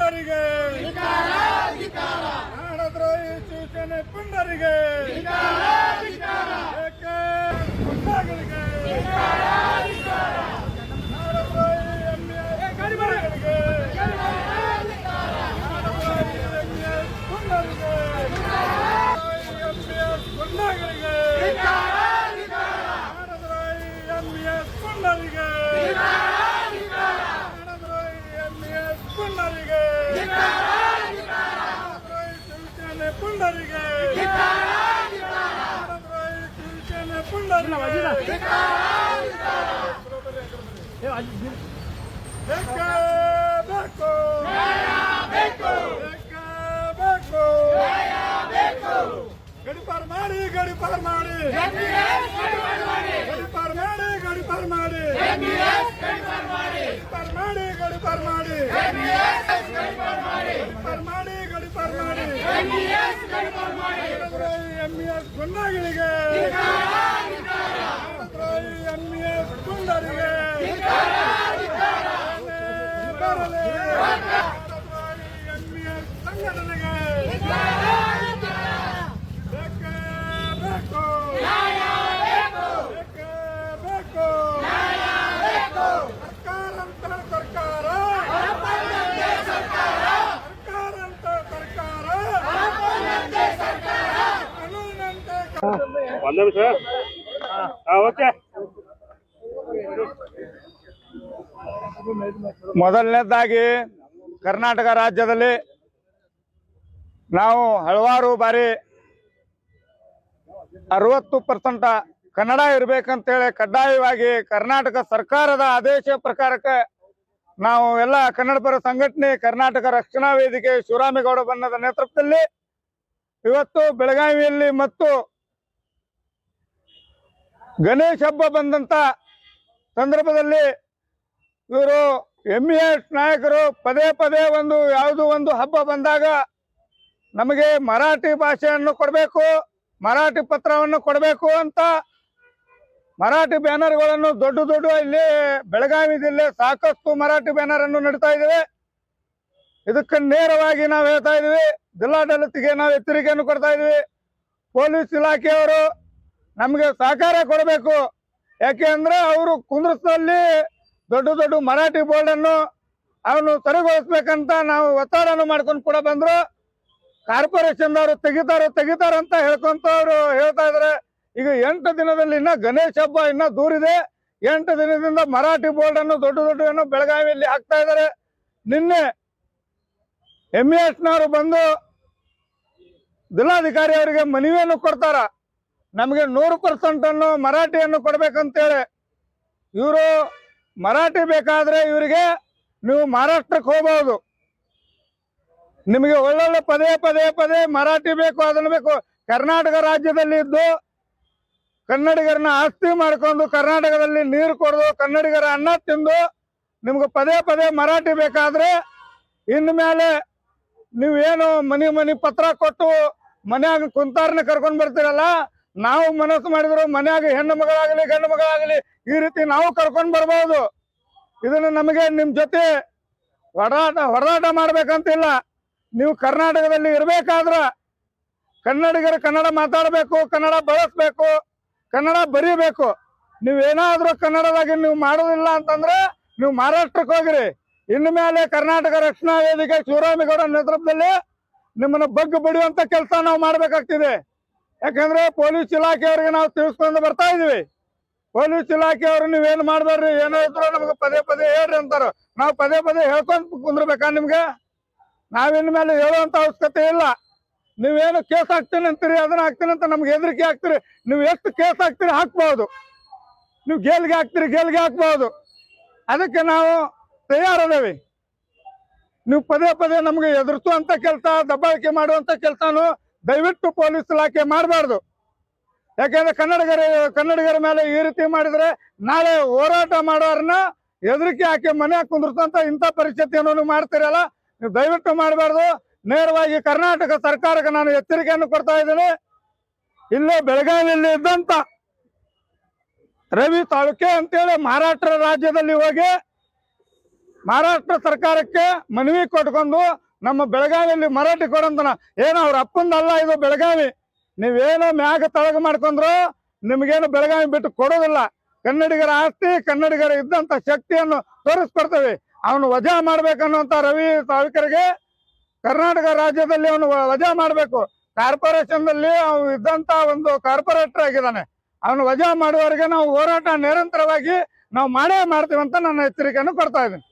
ಪುಂಡರಿಗೆ ನಾಡದ್ರೋಹಿ ಸೂಚನೆ ಪುಂಡರಿಗೆ ಪುಂಡಗಳಿಗೆ Bunlar ಗಡಿಪಾರ್ ಮಾಡಿ ಗಡಿಪಾರ್ ಮಾಡಿ ಗಡಿಪಾರ್ ಮಾಡಿ ಗಡಿಪಾರ್ ಮಾಡಿ ಗಡಿಪಾರ್ ಮಾಡಿ ಗಡಿಪಾರ್ ಮಾಡಿ கொண்டாடுகிறேன் அண்மையை கொண்டாடுகிறேன் ನಿಮಿಷ. ಓಕೆ. ಮೊದಲನೇದಾಗಿ ಕರ್ನಾಟಕ ರಾಜ್ಯದಲ್ಲಿ ನಾವು ಹಲವಾರು ಬಾರಿ ಅರವತ್ತು ಪರ್ಸೆಂಟ್ ಕನ್ನಡ ಇರಬೇಕಂತೇಳಿ ಕಡ್ಡಾಯವಾಗಿ ಕರ್ನಾಟಕ ಸರ್ಕಾರದ ಆದೇಶ ಪ್ರಕಾರಕ್ಕೆ ನಾವು ಎಲ್ಲ ಕನ್ನಡ ಪರ ಸಂಘಟನೆ, ಕರ್ನಾಟಕ ರಕ್ಷಣಾ ವೇದಿಕೆ, ಶಿವರಾಮೇಗೌಡ ಬಣ್ಣದ ನೇತೃತ್ವದಲ್ಲಿ ಇವತ್ತು ಬೆಳಗಾವಿಯಲ್ಲಿ ಮತ್ತು ಗಣೇಶ್ ಹಬ್ಬ ಬಂದಂತ ಸಂದರ್ಭದಲ್ಲಿ ಇವರು ಎಂ ನಾಯಕರು ಪದೇ ಪದೇ ಒಂದು ಯಾವುದು ಒಂದು ಹಬ್ಬ ಬಂದಾಗ ನಮಗೆ ಮರಾಠಿ ಭಾಷೆಯನ್ನು ಕೊಡಬೇಕು, ಮರಾಠಿ ಪತ್ರವನ್ನು ಕೊಡಬೇಕು ಅಂತ ಮರಾಠಿ ಬ್ಯಾನರ್ಗಳನ್ನು ದೊಡ್ಡ ದೊಡ್ಡ ಇಲ್ಲಿ ಬೆಳಗಾವಿ ಜಿಲ್ಲೆ ಸಾಕಷ್ಟು ಮರಾಠಿ ಬ್ಯಾನರ್ ಅನ್ನು ನಡೀತಾ ಇದ್ದೇವೆ ಇದಕ್ಕೆ ನೇರವಾಗಿ ನಾವು ಹೇಳ್ತಾ ಇದೀವಿ ಜಿಲ್ಲಾಡಳಿತಿಗೆ ನಾವು ಎಚ್ಚರಿಕೆಯನ್ನು ಕೊಡ್ತಾ ಇದೀವಿ. ಪೊಲೀಸ್ ಇಲಾಖೆಯವರು ನಮಗೆ ಸಹಕಾರ ಕೊಡಬೇಕು. ಯಾಕೆ ಅಂದ್ರೆ ಅವರು ಕುಂದ್ರಸದಲ್ಲಿ ದೊಡ್ಡ ದೊಡ್ಡ ಮರಾಠಿ ಬೋರ್ಡ್ ಅನ್ನು ಅವನು ಸರಿಗೊಳಿಸ್ಬೇಕಂತ ನಾವು ಒತ್ತಡವನ್ನು ಮಾಡ್ಕೊಂಡು ಕೂಡ ಬಂದ್ರು. ಕಾರ್ಪೊರೇಷನ್ ದವರು ತೆಗಿತಾರ ತೆಗಿತಾರ ಅಂತ ಹೇಳ್ಕೊಂತ ಅವರು ಹೇಳ್ತಾ ಇದಾರೆ. ಈಗ ಎಂಟು ದಿನದಲ್ಲಿ ಇನ್ನ ಗಣೇಶ ಹಬ್ಬ ಇನ್ನ ದೂರಿದೆ ಎಂಟು ದಿನದಿಂದ ಮರಾಠಿ ಬೋರ್ಡ್ ಅನ್ನು ದೊಡ್ಡ ದೊಡ್ಡ ಏನು ಬೆಳಗಾವಿಯಲ್ಲಿ ಹಾಕ್ತಾ ಇದ್ದಾರೆ ನಿನ್ನೆ ಎಂ ಎಸ್ನವರು ಬಂದು ಜಿಲ್ಲಾಧಿಕಾರಿ ಅವರಿಗೆ ಮನವಿಯನ್ನು ಕೊಡ್ತಾರ? ನಮಗೆ ನೂರು ಪರ್ಸೆಂಟ್ ಅನ್ನು ಮರಾಠಿಯನ್ನು ಕೊಡ್ಬೇಕಂತೇಳಿ ಇವರು ಮರಾಠಿ ಬೇಕಾದ್ರೆ ಇವರಿಗೆ ನೀವು ಮಹಾರಾಷ್ಟ್ರಕ್ಕೆ ಹೋಗಬಹುದು ನಿಮಗೆ ಒಳ್ಳೊಳ್ಳೆ ಪದೇ ಪದೇ ಪದೇ ಮರಾಠಿ ಬೇಕು, ಅದನ್ನು ಬೇಕು. ಕರ್ನಾಟಕ ರಾಜ್ಯದಲ್ಲಿ ಇದ್ದು ಕನ್ನಡಿಗರನ್ನ ಆಸ್ತಿ ಮಾಡ್ಕೊಂಡು ಕರ್ನಾಟಕದಲ್ಲಿ ನೀರು ಕೊಡೋದು ಕನ್ನಡಿಗರ ಅನ್ನ ತಿಂದು ನಿಮ್ಗೆ ಪದೇ ಪದೇ ಮರಾಠಿ ಬೇಕಾದ್ರೆ ಇನ್ನು ಮೇಲೆ ನೀವೇನು ಮನಿ ಮನಿ ಪತ್ರ ಕೊಟ್ಟು ಮನ್ಯಾಗ ಕುಂತಾರನ್ನ ಕರ್ಕೊಂಡ್ ಬರ್ತೀರಲ್ಲ ನಾವು ಮನಸ್ಸು ಮಾಡಿದ್ರು ಮನ್ಯಾಗ ಹೆಣ್ಣು ಮಗಳಾಗಲಿ, ಗಂಡು ಮಗಳಾಗಲಿ ಈ ರೀತಿ ನಾವು ಕರ್ಕೊಂಡ್ ಬರ್ಬೋದು. ಇದನ್ನ ನಮಗೆ ನಿಮ್ ಜೊತೆ ಹೊಡಾಟ ಹೊಡಾಟ ಮಾಡ್ಬೇಕಂತಿಲ್ಲ. ನೀವು ಕರ್ನಾಟಕದಲ್ಲಿ ಇರ್ಬೇಕಾದ್ರ ಕನ್ನಡಿಗರು ಕನ್ನಡ ಮಾತಾಡಬೇಕು, ಕನ್ನಡ ಬಳಸ್ಬೇಕು, ಕನ್ನಡ ಬರೀಬೇಕು. ನೀವೇನಾದ್ರೂ ಕನ್ನಡದಾಗಿ ನೀವು ಮಾಡೋದಿಲ್ಲ ಅಂತಂದ್ರೆ ನೀವು ಮಹಾರಾಷ್ಟ್ರಕ್ಕೆ ಹೋಗಿರಿ. ಇನ್ನು ಮೇಲೆ ಕರ್ನಾಟಕ ರಕ್ಷಣಾ ವೇದಿಕೆ ಶಿವರಾಮೇಗೌಡ ನೇತೃತ್ವದಲ್ಲಿ ನಿಮ್ಮನ್ನ ಬಗ್ಗು ಬಡಿಯುವಂತ ಕೆಲಸ ನಾವು ಮಾಡ್ಬೇಕಾಗ್ತಿದೆ. ಯಾಕಂದ್ರೆ ಪೊಲೀಸ್ ಇಲಾಖೆಯವ್ರಿಗೆ ನಾವು ತಿಳಿಸ್ಕೊಂಡು ಬರ್ತಾ ಇದೀವಿ. ಪೊಲೀಸ್ ಇಲಾಖೆಯವರು ನೀವೇನ್ ಮಾಡ್ಬೇಡ್ರಿ? ಏನೋ ಇದ್ರು ನಮ್ಗೆ ಪದೇ ಪದೇ ಹೇಳ್ರಿ ಅಂತಾರ. ನಾವು ಪದೇ ಪದೇ ಹೇಳ್ಕೊಂಡ್ ಕುಂದ್ರಬೇಕಾ ನಿಮ್ಗೆ? ನಾವಿನ್ ಮೇಲೆ ಹೇಳುವಂತ ಅವಶ್ಯಕತೆ ಇಲ್ಲ. ನೀವೇನು ಕೇಸ್ ಹಾಕ್ತೀನಿ ಅಂತೀರಿ, ಅದನ್ನ ಹಾಕ್ತೀನಿ ಅಂತ ನಮ್ಗೆ ಹೆದರಿಕೆ ಹಾಕ್ತೀರಿ ನೀವು ಎಷ್ಟು ಕೇಸ್ ಹಾಕ್ತೀರಿ ಹಾಕ್ಬಹುದು ನೀವು ಗೇಲ್ಗೆ ಹಾಕ್ತೀರಿ ಗೇಲ್ಗೆ ಹಾಕ್ಬಹುದು ಅದಕ್ಕೆ ನಾವು ತಯಾರದೇವಿ. ನೀವು ಪದೇ ಪದೇ ನಮ್ಗೆ ಎದುರಿಸುವಂತ ಕೆಲಸ, ದಬ್ಬಾಳಿಕೆ ಮಾಡುವಂತ ಕೆಲಸನು ದಯವಿಟ್ಟು ಪೊಲೀಸ್ ಇಲಾಖೆ ಮಾಡಬಾರ್ದು. ಯಾಕೆಂದ್ರೆ ಕನ್ನಡಿಗರ ಕನ್ನಡಿಗರ ಮೇಲೆ ಈ ರೀತಿ ಮಾಡಿದ್ರೆ ನಾಳೆ ಹೋರಾಟ ಮಾಡೋರನ್ನ ಹೆದರಿಕೆ ಹಾಕಿ ಮನೆ ಕುಂದಿರ್ತಂತ ಇಂಥ ಪರಿಸ್ಥಿತಿಯನ್ನು ಮಾಡ್ತೀರಲ್ಲ, ನೀವು ದಯವಿಟ್ಟು ಮಾಡಬಾರ್ದು. ನೇರವಾಗಿ ಕರ್ನಾಟಕ ಸರ್ಕಾರಕ್ಕೆ ನಾನು ಎಚ್ಚರಿಕೆಯನ್ನು ಕೊಡ್ತಾ ಇದ್ದೀನಿ. ಇಲ್ಲೇ ಬೆಳಗಾವಿಯಲ್ಲಿ ಇದ್ದಂತ ರವಿ ತಾಲೂಕೆ ಅಂತೇಳಿ ಮಹಾರಾಷ್ಟ್ರ ರಾಜ್ಯದಲ್ಲಿ ಹೋಗಿ ಮಹಾರಾಷ್ಟ್ರ ಸರ್ಕಾರಕ್ಕೆ ಮನವಿ ಕೊಟ್ಕೊಂಡು ನಮ್ಮ ಬೆಳಗಾವಿಯಲ್ಲಿ ಮರಾಠಿ ಕೊಡಂತನ. ಏನೋ ಅವ್ರ ಅಪ್ಪಂದಲ್ಲ ಇದು ಬೆಳಗಾವಿ. ನೀವೇನೋ ಮ್ಯಾಗ ತಳಗ ಮಾಡ್ಕೊಂಡ್ರು ನಿಮ್ಗೇನು ಬೆಳಗಾವಿ ಬಿಟ್ಟು ಕೊಡೋದಿಲ್ಲ. ಕನ್ನಡಿಗರ ಆಸ್ತಿ, ಕನ್ನಡಿಗರ ಇದ್ದಂತ ಶಕ್ತಿಯನ್ನು ತೋರಿಸ್ಕೊಡ್ತೇವೆ. ಅವನು ವಜಾ ಮಾಡ್ಬೇಕನ್ನುವಂತ ರವಿ ಸಾವಿಕರಿಗೆ ಕರ್ನಾಟಕ ರಾಜ್ಯದಲ್ಲಿ ಅವನು ವಜಾ ಮಾಡಬೇಕು. ಕಾರ್ಪೊರೇಷನ್ ದಲ್ಲಿ ಅವನು ಇದ್ದಂತ ಒಂದು ಕಾರ್ಪೊರೇಟರ್ ಆಗಿದ್ದಾನೆ. ಅವನು ವಜಾ ಮಾಡುವವರೆಗೆ ನಾವು ಹೋರಾಟ ನಿರಂತರವಾಗಿ ನಾವು ಮಾಡೇ ಮಾಡ್ತೀವಿ ಅಂತ ನನ್ನ ಎಚ್ಚರಿಕೆಯನ್ನು ಕೊಡ್ತಾ ಇದ್ದೀನಿ.